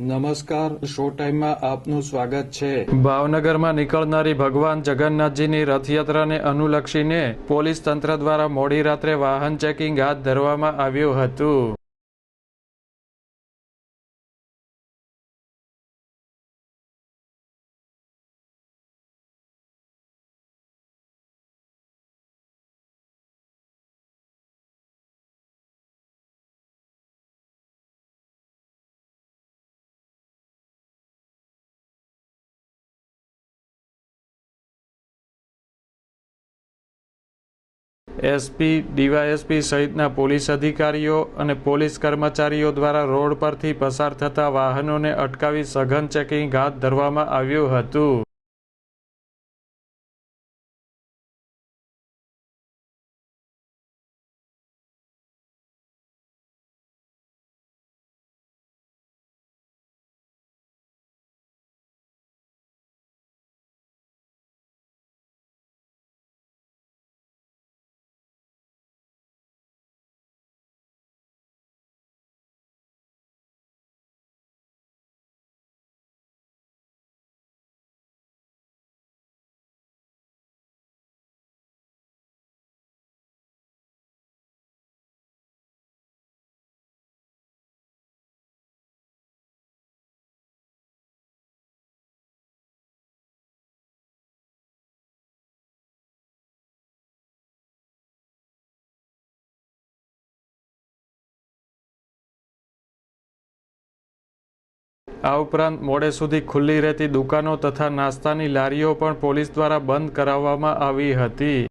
નમસ્કાર, શો ટાઈમમાં આપનું સ્વાગત છે. ભાવનગરમાં નીકળનારી ભગવાન જગન્નાથજીની રથયાત્રાને અનુલક્ષીને પોલીસ તંત્ર દ્વારા મોડી રાત્રે વાહન ચેકિંગ હાથ ધરવામાં આવ્યું હતું. એસપી, ડીવાયએસપી સહિતના પોલીસ અધિકારીઓ અને પોલીસ કર્મચારીઓ દ્વારા રોડ પરથી પસાર થતા વાહનોને અટકાવી સઘન ચેકિંગ હાથ ધરવામાં આવ્યું હતું. આ ઉપરાંત મોડે સુધી ખુલ્લી રહેતી દુકાનો તથા નાસ્તાની લારીઓ પણ પોલીસ દ્વારા બંધ કરાવવામાં આવી હતી.